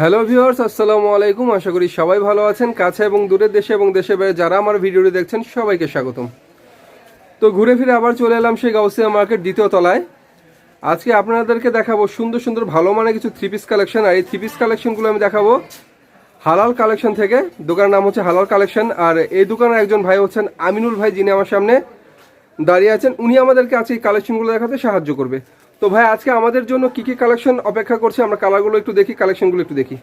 Hello viewers আসসালামু আলাইকুম আশা করি সবাই ভালো আছেন, কাছে এবং দূরের দেশে এবং দেশে বাইরে যারা আমার ভিডিওটি দেখছেন, সবাইকে স্বাগতম। তো ঘুরে ফিরে আবার চলে এলাম সেই গাউসিয়া মার্কেট দ্বিতীয় তলায়। আজকে আপনাদেরকে দেখাবো সুন্দর সুন্দর ভালো মানের কিছু থ্রি পিস কালেকশন আর এই থ্রি পিস কালেকশনগুলো আমি দেখাবো হালাল কালেকশন থেকে। দোকানের নাম হচ্ছে হালাল কালেকশন আর এই দোকানের একজন ভাই হচ্ছেন আমিনুল ভাই, যিনি আমার সামনে দাঁড়িয়ে আছেন। উনি আমাদেরকে আজকে এই কালেকশনগুলো দেখাতে সাহায্য করবে। তো ভাই, আজকে আমাদের জন্য কি কি কালেকশন অপেক্ষা করছে? আমরা কালারগুলো একটু দেখি কালেকশনগুলো একটু দেখি।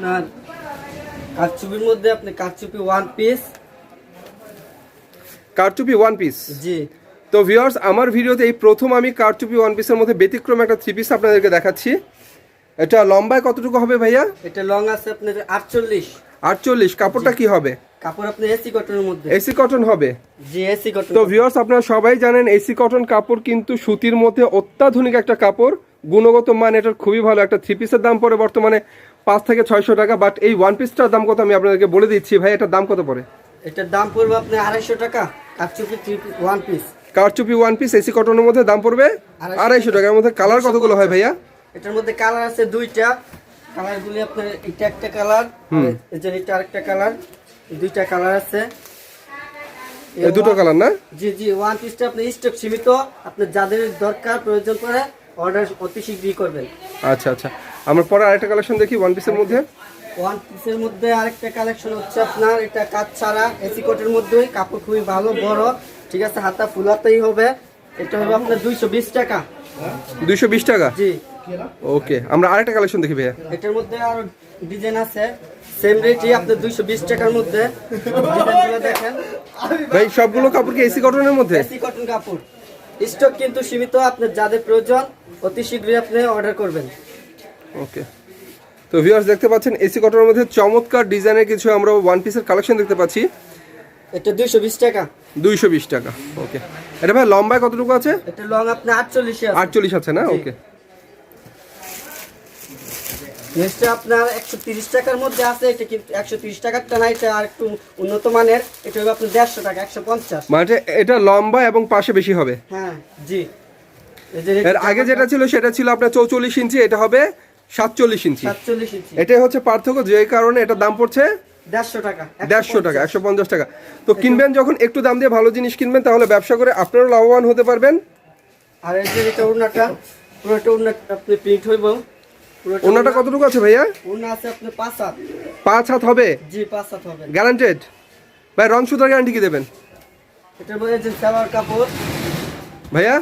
আপনার কারচুপির মধ্যে আপনি কারচুপি ওয়ান পিস কারচুপি ওয়ান পিস জি। তো ভিউয়ার্স আমার ভিডিওতে এই প্রথম আমি কারচুপি ওয়ান পিসের মধ্যে ব্যতিক্রম একটা থ্রি পিস আপনাদেরকে দেখাচ্ছি। এটা লম্বায় কতটুকু হবে ভাইয়া? এটা লং আছে আপনার আটচল্লিশ। আটচল্লিশ। কাপড়টা কি হবে? কাপড় আপনি এসি কটনের মধ্যে। এসি কটন হবে? জি এসি কটন তো ভিউয়ার্স আপনারা সবাই জানেন এসি কটন কাপড় কিন্তু সুতির মধ্যে অত্যাধুনিক একটা কাপড়। গুণগত মান এটার খুবই ভালো। একটা থ্রি পিসের দাম পড়ে বর্তমানে পাঁচ থেকে ছয়শো টাকা বাট এই ওয়ান পিসটার দাম কত আমি আপনাদেরকে বলে দিচ্ছি। ভাই এটার দাম কত পড়ে? এটার দাম পড়বে আপনি আড়াইশো টাকা কারচুপি ওয়ান পিস কারচুপি ওয়ান পিস এসি কটনের মধ্যে দাম পড়বে আড়াইশো টাকার মধ্যে কালার কতগুলো হয় ভাইয়া? এটার মধ্যে কালার আছে দুইটা। কালারগুলি আপনার এটা একটা কালার যে এটা আরেকটা কালার দুইটা কালার আছে। এই দুটো কালার না? জি জি ওয়ান পিসটা আপনি স্টক সীমিত। আপনার যাদের দরকার প্রয়োজন পড়ে অর্ডার অতি শীঘ্রই করবেন। আচ্ছা আচ্ছা। আমরা পরে আরেকটা কালেকশন দেখি ওয়ান পিসের মধ্যে। ওয়ান পিসের মধ্যে আরেকটা কালেকশন হচ্ছে আপনার এটা কাজ ছাড়া এসি কোটের মধ্যেই কাপড় খুবই ভালো বড়। ঠিক আছে হাতা ফুলাতেই হবে। এটা হবে আপনার দুইশো বিশ টাকা। দুইশো বিশ টাকা? জি। ওকে আমরা আরেকটা কালেকশন দেখি ভাইয়া। এটার মধ্যে আরও ডিজাইন আছে। সেম রেটই আপনার দুইশো বিশ টাকার মধ্যে। ডিজাইনগুলো দেখেন। ভাই সবগুলো কাপড় কি এসি কটনের মধ্যে? এসি কটন কাপড়। স্টক কিন্তু সীমিত আপনার যাদের প্রয়োজন অতি শীঘ্রই আপনি অর্ডার করবেন। ওকে তো ভিউয়ার্স দেখতে পাচ্ছেন এসি কটনের মধ্যে চমৎকার ডিজাইনের কিছু আমরা ওয়ান পিসের কালেকশন দেখতে পাচ্ছি। এটা দুইশো বিশ টাকা। দুইশো বিশ টাকা ওকে এটা ভাই লম্বায় কতটুকু আছে? এটা লং আপনার আটচল্লিশে আছে। আটচল্লিশ আছে না? ওকে নেক্সটটা আপনার একশো তিরিশ টাকার মধ্যে আছে এটা কিন্তু একশো তিরিশ টাকারটা না এটা আর একটু উন্নত মানের এটা হবে আপনার দেড়শো টাকা একশো পঞ্চাশ। মানে এটা লম্বা এবং পাশে বেশি হবে। হ্যাঁ জি। এর আগে যেটা ছিল সেটা ছিল আপনার চৌচল্লিশ ইঞ্চি এটা হবে সাতচল্লিশ ইঞ্চি। সাতচল্লিশ ইঞ্চি। এটাই হচ্ছে পার্থক্য যে কারণে এটার দাম পড়ছে দেড়শো টাকা দেড়শো টাকা একশো পঞ্চাশ টাকা। তো কিনবেন যখন একটু দাম দিয়ে ভালো জিনিস কিনবেন তাহলে ব্যবসা করে আপনারও লাভবান হতে পারবেন। আর এটা উন্নাটা পুরোটা উন্না আপনি প্রিন্ট হইব। পুরোটা ওনাটা কতটুকু আছে ভাইয়া? আছে পাঁচ হাত। পাঁচ হাত হবে? জি পাঁচ হাত হবে। গ্যারান্টেড ভাই রং সুতার গ্যারান্টি কি দেবেন? এটার মধ্যে কাপড়। ভাইয়া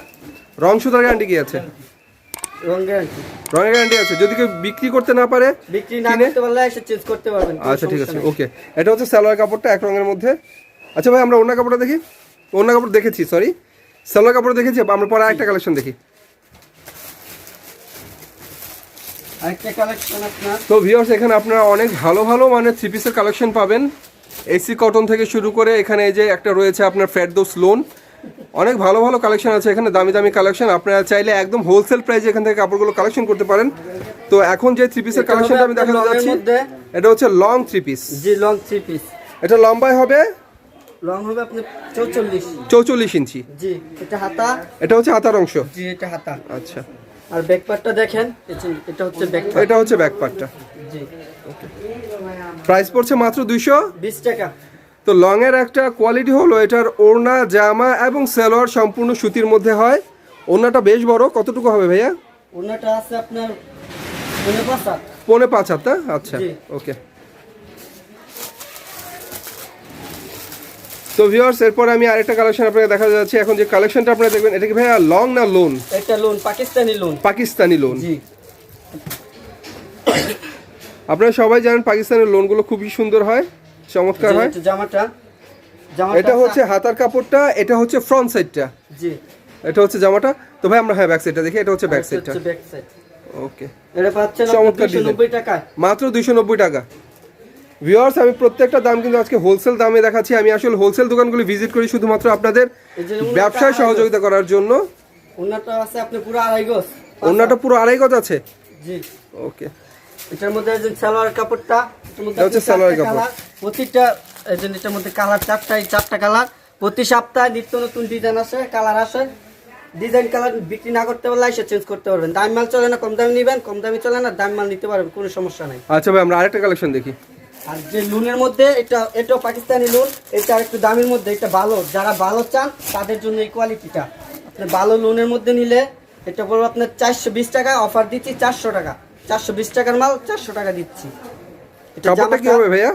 রং সুতার গ্যারান্টি কি আছে? রঙের গ্যারান্টি আছে। যদি কেউ বিক্রি করতে না পারে বিক্রি না করতে পারলে এসে চেঞ্জ করতে পারবেন আচ্ছা ঠিক আছে ওকে এটা হচ্ছে সালোয়ার কাপড়টা এক রঙের মধ্যে। আচ্ছা ভাই আমরা অন্য কাপড়টা দেখি। অন্য কাপড় দেখেছি সরি সালোয়ার কাপড় দেখেছি আমরা পরে একটা কালেকশন দেখি। আরেকটা কালেকশন আপনার। তো ভিউয়ার্স এখানে আপনারা অনেক ভালো ভালো মানে থ্রি পিসের কালেকশন পাবেন। এসি কটন থেকে শুরু করে এখানে এই যে একটা রয়েছে আপনার ফ্যাটদোস লোন অনেক ভালো ভালো কালেকশন আছে এখানে দামি দামি কালেকশন আপনারা চাইলে একদম হোলসেল প্রাইসে এখান থেকে কাপড়গুলো কালেকশন করতে পারেন। তো এখন যে থ্রি পিসের কালেকশনটা আমি দেখাতে যাচ্ছি এটা হচ্ছে লং থ্রি পিস জি লং থ্রি পিস এটা লম্বায় হবে? লং হবে আপনার চৌচল্লিশ। চৌচল্লিশ ইঞ্চি। জি এটা হাতা। এটা হচ্ছে হাতার অংশ। জি এটা হাতা। আচ্ছা। আর ব্যাক পার্টটা দেখেন এটা হচ্ছে ব্যাক এটা হচ্ছে ব্যাক পার্টটা জি। প্রাইস পড়ছে মাত্র দুইশো? বিশ টাকা। তো লং এর একটা কোয়ালিটি হলো এটার ওড়না জামা এবং সালোয়ার সম্পূর্ণ সুতির মধ্যে হয়। ওড়নাটা বেশ বড় কতটুকু হবে ভাইয়া? ওনাটা আছে আপনার পনেরো পাঁচ হাত। পৌনে পাঁচ হাত? আচ্ছা ওকে। তো ভিউয়ার্স এরপর আমি আরেকটা কালেকশন আপনাকে দেখা যাচ্ছে। এখন যে কালেকশনটা আপনারা দেখবেন এটা কি ভাইয়া লং না লোন একটা lawn Pakistani lawn Pakistani lawn জি। আপনারা সবাই জানেন পাকিস্তানের লোনগুলো খুবই সুন্দর হয়। চমৎকার হয়। জামাটা এটা হচ্ছে হাতার কাপড়টা এটা হচ্ছে ফ্রন্ট সাইডটা জি। এটা হচ্ছে জামাটা। তো ভাই আমরা হ্যাঁ ব্যাক সাইডটা দেখি এটা হচ্ছে ব্যাক সাইডটা ব্যাক সাইড ওকে এটা পাচ্ছেন চমৎকার দুশো নব্বই মাত্র দুইশো নব্বই টাকা। ভিউয়ার্স আমি প্রত্যেকটা দাম কিন্তু আজকে হোলসেল দামে দেখাচ্ছি। আমি আসলে হোলসেল দোকানগুলি ভিজিট করি শুধুমাত্র আপনাদের ব্যবসায় সহযোগিতা করার জন্য। ওনাটা আছে আপনি পুরো আড়াই গজ। অন্যটা পুরো আড়াই গজ আছে? জি। ওকে এটার মধ্যে যে সালোয়ার কাপড়টা হচ্ছে সালোয়ার কাপড়। প্রতিটা এই যে এটার মধ্যে কালার চারটাই চারটা কালার। প্রতি সপ্তাহে নিত্য নতুন ডিজাইন আসে কালার আসে। ডিজাইন কালার বিক্রি না করতে পারলে এসে চেঞ্জ করতে পারবেন। দামি মাল চলে না কম দামি নেবেন কম দামি চলে না দামি মাল নিতে পারবেন কোনো সমস্যা নাই। আচ্ছা ভাই আমরা আরেকটা কালেকশন দেখি। আর যে লুনের মধ্যে এটা এটাও পাকিস্তানি লুন এটা একটু দামের মধ্যে এটা ভালো। যারা ভালো চান তাদের জন্য এই কোয়ালিটিটা আপনি ভালো লোনের মধ্যে নিলে এটা পড়বে আপনার চারশো বিশ টাকা অফার দিচ্ছি চারশো টাকা। চারশো বিশ টাকার মাল চারশো টাকা দিচ্ছি। এটা কাপড়টা কি হবে ভাইয়া?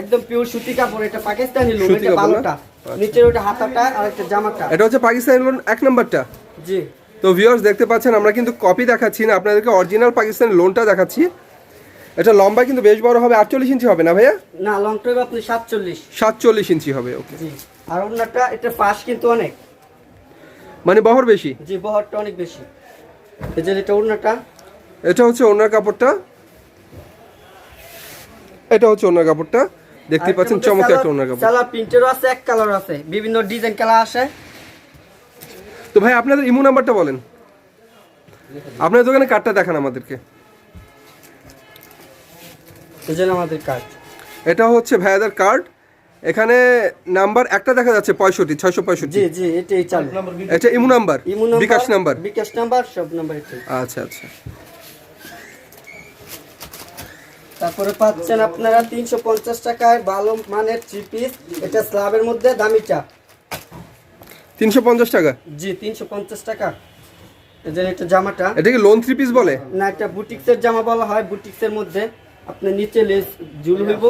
একদম পিওর সুতি কাপড় এটা পাকিস্তানি লুন সুতি এটা কাপড় ভালোটা নিচের ওটা হাতাটা আর একটা জামাটা এটা হচ্ছে পাকিস্তানি লোন এক নাম্বারটা? জি। তো ভিউয়ার্স দেখতে পাচ্ছেন আমরা কিন্তু কপি দেখাচ্ছি না আপনাদেরকে অরিজিনাল পাকিস্তানি লোনটা দেখাচ্ছি। এটা লম্বা কিন্তু বেশ বড় হবে আটচল্লিশ ইঞ্চি হবে না ভাইয়া? না লং ট্রিপ আপনি সাতচল্লিশ। সাতচল্লিশ ইঞ্চি হবে ওকে জি। আর ওনাটা এটা পাশ কিন্তু অনেক। মানে বহর বেশি? জি বহরটা অনেক বেশি। এই যে এটা ওড়নাটা এটা হচ্ছে ওনার কাপড়টা। এটা হচ্ছে ওনার কাপড়টা। দেখতে পাচ্ছেন চমৎকার একটা ওনার কাপড়। সালোয়ার প্রিন্টেরও আছে এক কালার আছে বিভিন্ন ডিজাইন কালার আসে। তো ভাই আপনাদের ইমো নাম্বারটা বলেন। আপনার দোকানে কার্ডটা দেখান আমাদেরকে। আমাদের কাজ এটা হচ্ছে ভাইয়াদের কার্ড এখানে নাম্বার একটা দেখা যাচ্ছে পঁয়ষট্টি ছয়শো পঁয়ষট্টি। জি জি এটাই চালু। এটা imo number imo number bKash number. BKash number সব নাম্বার এটাই আচ্ছা আচ্ছা। তারপরে পাচ্ছেন আপনারা তিনশো পঞ্চাশ টাকায় ভালো মানের থ্রি পিস এটা স্ল্যাবের মধ্যে দামিটা তিনশো পঞ্চাশ টাকা? জি তিনশো পঞ্চাশ টাকা। এই যে এটা জামাটা। এটা কি লোন থ্রি পিস বলে? না এটা বুটিক্সের জামা বলা হয় বুটিক্সের মধ্যে। আপনি নিচে লেস ঝুল হইব।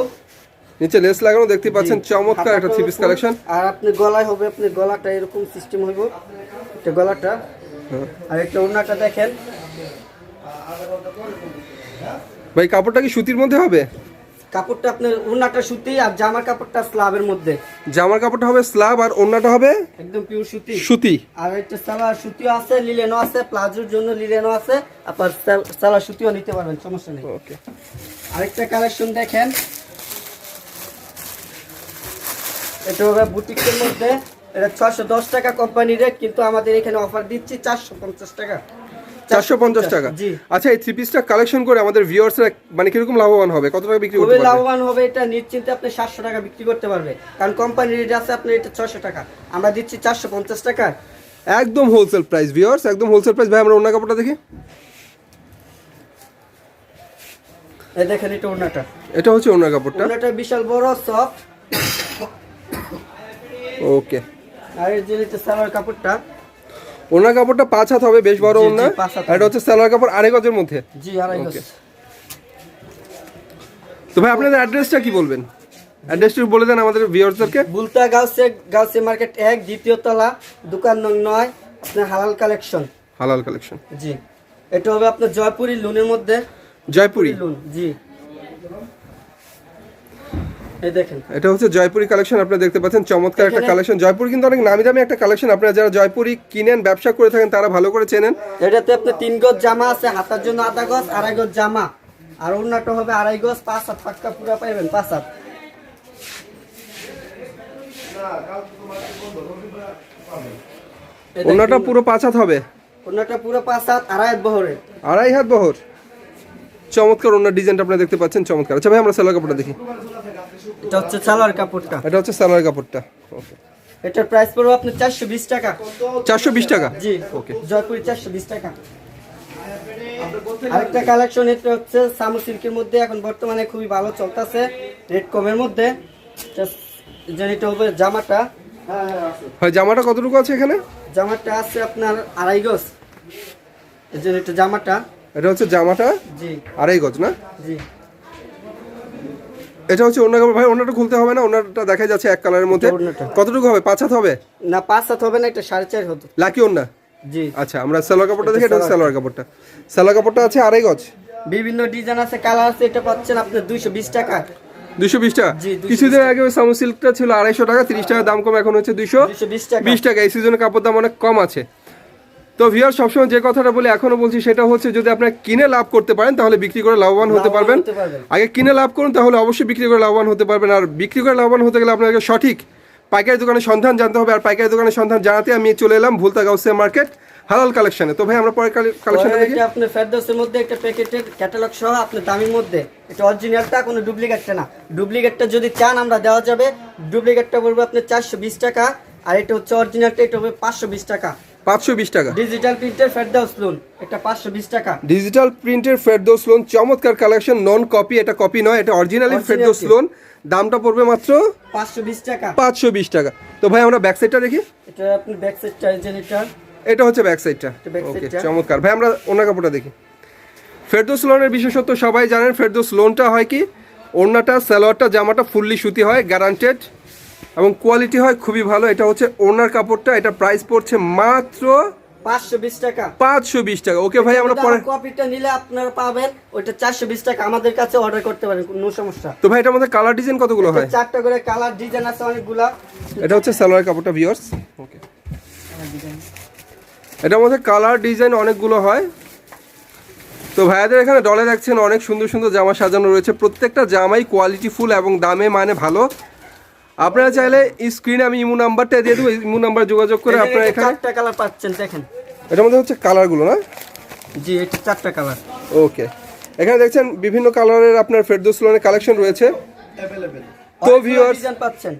নিচে লেস লাগানো দেখতে পাচ্ছেন চমৎকার একটা থ্রি পিস কালেকশন আর আপনি গলায় হবে আপনি গলাটা এরকম সিস্টেম হইব। এটা গলাটা। আর একটা ওড়নাটা দেখেন। ভাই কাপড়টা কি সুতির মধ্যে হবে? কাপড়টা আপনার ওড়নাটা সুতি আর জামার কাপড়টা স্ল্যাবের মধ্যে। জামার কাপড়টা হবে স্ল্যাব আর ওন্নাটা হবে একদম পিওর সুতি। সুতি। আর একটা সালোয়ার সুতিও আছে লিলেনও আছে প্লাজোর জন্য লিলেনও আছে আপনার সাল- সালোয়ার সুতিও নিতে পারবেন সমস্যা নেই। ওকে আরেকটা কালেকশন দেখেন। এটা হবে বুটিকের মধ্যে। এটা ছশো দশ টাকা কোম্পানি রেট কিন্তু আমাদের এখানে অফার দিচ্ছি চারশো পঞ্চাশ টাকা। চারশো পঞ্চাশ টাকা। আচ্ছা এই থ্রি পিসটা কালেকশন করে আমাদের ভিউয়ার্সরা মানে কীরকম লাভবান হবে? কত টাকা বিক্রি করতে লাভবান হবে এটা নিশ্চিন্তে আপনি সাতশো টাকা বিক্রি করতে পারবে। কারণ কোম্পানি রেট আছে আপনার এটা ছশো টাকা। আমরা দিচ্ছি চারশো পঞ্চাশ টাকা। একদম হোলসেল প্রাইস ভিউয়ার্স একদম হোলসেল প্রাইস ভাই আমরা ওন্না কাপড়টা দেখি। এই দেখেন এটা ওড়নাটা। এটা হচ্ছে ওন্না কাপড়টা। ওড়নাটা বিশাল বড় সফট ওকে আর এই যে এটা সালোয়ার কাপড়টা ওনার কাপড়টা পাঁচ হাত হবে বেশ বড় জি, জি, ওনা পাঁচ হাত আর এটা হচ্ছে সালোয়ার কাপড় আড়াই গজের মধ্যে। জি আড়াই গজ। তো ভাই আপনাদের অ্যাড্রেসটা কি বলবেন? অ্যাড্রেসটা বলে দেন আমাদের ভিউয়ার্সদেরকে। বুলতা গাউসে গাউসে মার্কেট এক দ্বিতীয় তলা দোকান নং নয় আপনার হালাল কালেকশন। হালাল কালেকশন। জি। এটা হবে আপনার জয়পুরি লোনের মধ্যে। জয়পুরি? লোন জি। এই দেখেন। এটা হচ্ছে জয়পুরি কালেকশন আপনারা দেখতে পাচ্ছেন। চমৎকার একটা কালেকশন জয়পুরি কিন্তু অনেক নামি দামি একটা কালেকশন আপনারা যারা জয়পুরি কিনেন ব্যবসা করে থাকেন তারা ভালো করে চেনেন। এটাতে আপনার তিন গজ জামা আছে হাতার জন্য আধা গজ আড়াই গজ জামা। আর অন্যটা হবে আড়াই গজ পাঁচ হাত পুরো পাইবেন পাঁচ হাত। এই পুরো পাঁচ হাত হবে? অন্যটা পুরো পাঁচ হাত আড়াই হাত বহরে। আড়াই হাত বহর। চমৎকার ওনার ডিজাইনটা আপনারা দেখতে পাচ্ছেন চমৎকার। আচ্ছা ভাই আমরা সালোয়ার কাপড়টা দেখি। এটা হচ্ছে সালোয়ার কাপড়টা। এটা হচ্ছে সালোয়ার কাপড়টা। ওকে এটার প্রাইস পড়বে আপনার চারশো বিশ টাকা। চারশো বিশ টাকা? জি। ওকে জয়পুরি চারশো বিশ টাকা। আরেকটা কালেকশন এটা হচ্ছে সামু সিল্কের মধ্যে এখন বর্তমানে খুবই ভালো চলতেছে রেড কমের মধ্যে। যেটা হবে জামাটা। হয় জামাটা কতটুকু আছে এখানে? জামাটা আছে আপনার আড়াই গজ। এই যে এটা জামাটা। এটা হচ্ছে জামাটা? জি। আড়াই গজ না? জি। এটা হচ্ছে অন্য কাপড়। ভাই অন্যটা খুলতে হবে না অন্যটা দেখা যাচ্ছে এক কালারের মধ্যে। কতটুকু হবে? পাঁচ হাত হবে? না পাঁচ হাত হবে না এটা সাড়ে চার হতো। লাকি অন্য জি। আচ্ছা আমরা সালোয়ার কাপড়টা দেখি এটা সালোয়ার কাপড়টা। সালোয়ার কাপড়টা আছে আড়াই গজ? বিভিন্ন ডিজাইন আছে কালার আছে এটা পাচ্ছেন আপনি দুইশো বিশ টাকা। দুশো বিশ টাকা? জি, 220 কিছুদিন আগে সামু সিল্কটা ছিল আড়াইশো টাকা তিরিশ টাকা দাম কম এখন হচ্ছে দুশো 220 টাকা। বিশ টাকা। এই সিজনে কাপড় দাম অনেক কম আছে। তো ভিউয়ার সবসময় যে কথাটা বলি এখনও বলছি সেটা হচ্ছে যদি আপনারা কিনে লাভ করতে পারেন তাহলে বিক্রি করে লাভবান হতে পারবেন। আগে কিনে লাভ করুন তাহলে অবশ্যই বিক্রি করে লাভবান হতে পারবেন। আর বিক্রি করে লাভবান হতে গেলে আপনাকে সঠিক পাইকারি দোকানের সন্ধান জানতে হবে। আর পাইকারি দোকানের সন্ধান জানাতে আমি চলে এলাম ভুলতা গাউসিয়া মার্কেট হালাল কালেকশনে। তো ভাই আমরা পরে কালেকশন দেখি। আপনি আপনার ফেরদৌসের মধ্যে একটা প্যাকেটের ক্যাটালগ সহ আপনার দামের মধ্যে। এটা অরিজিনালটা কোনো ডুপ্লিকেটটা না। ডুপ্লিকেটটা যদি চান আমরা দেওয়া যাবে। ডুপ্লিকেটটা বলব আপনার চারশো বিশ টাকা। আর এটা হচ্ছে অরিজিনালটা এটা হবে পাঁচশো বিশ টাকা। পাঁচশো বিশ টাকা। ডিজিটাল প্রিন্টের ফেরদাউস লোন এটা পাঁচশো বিশ টাকা। ডিজিটাল প্রিন্টের ফেরদৌস লোন চমৎকার কালেকশন নন কপি এটা কপি নয় এটা অরিজিনালি ফেরদৌস লোন দামটা পড়বে মাত্র পাঁচশো বিশ টাকা। পাঁচশো বিশ টাকা। তো ভাই আমরা ব্যাক সাইডটা দেখি? এটা আপনি ব্যাক সাইড চাইছেন এটা। হচ্ছে ব্যাক সাইডটা ওকে চমৎকার। ভাই আমরা ওনার কাপড়টা দেখি। ফেরদৌস লোনের বিশেষত্ব সবাই জানেন ফেরদৌস লোনটা হয় কি? ওড়নাটা সালোয়ারটা জামাটা ফুললি সুতি হয় গ্যারান্টেড এবং কোয়ালিটি হয় খুবই ভালো। এটা হচ্ছে ওনার কাপড়টা এটা প্রাইস পড়ছে মাত্র পাঁচশো বিশ টাকা। ওকে ভাই আমরা পরে কপিটা নিলে আপনারা পাবেন ওইটা চারশো বিশ টাকা। আমাদের কাছে অর্ডার করতে পারেন কোনো সমস্যা। তো ভাই কালার ডিজাইন কতগুলো হয়? চারটা করে কালার ডিজাইন আছে অনেকগুলা। এটা হচ্ছে সালোয়ার কাপড়টা ওকে এটার মধ্যে কালার ডিজাইন অনেকগুলো হয়। তো ভাইয়াদের এখানে ডলে দেখছেন অনেক সুন্দর সুন্দর জামা সাজানো রয়েছে। প্রত্যেকটা জামাই কোয়ালিটি ফুল এবং দামে মানে ভালো। আপনারা চাইলে স্ক্রিনে আমি ইমু নাম্বারটা দিয়ে দেবো ইমু নাম্বার যোগাযোগ করে আপনারা এখানে চারটা কালার পাচ্ছেন দেখেন। এটার মধ্যে হচ্ছে কালারগুলো না? জি এটা চারটা কালার ওকে। এখানে দেখছেন বিভিন্ন কালারের আপনার ফেরদৌস লোনের কালেকশন রয়েছে। তো ডিজাইন পাচ্ছেন।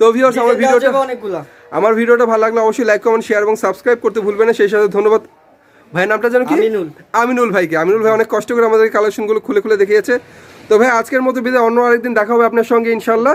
তো ভিউয়ার্স আমার ভিডিওটা অনেকগুলা। আমার ভিডিওটা ভালো লাগলে অবশ্যই লাইক কমেন্ট শেয়ার এবং সাবস্ক্রাইব করতে ভুলবেন না। সেই সাথে ধন্যবাদ। ভাইয়ের নামটা জানো কি? আমিনুল। আমিনুল ভাইকে। আমিনুল ভাই অনেক কষ্ট করে আমাদের কালেকশনগুলো খুলে খুলে দেখিয়েছে। তো ভাই আজকের মতো বিদায়। অন্য আরেকদিন দেখা হবে আপনার সঙ্গে ইনশাল্লাহ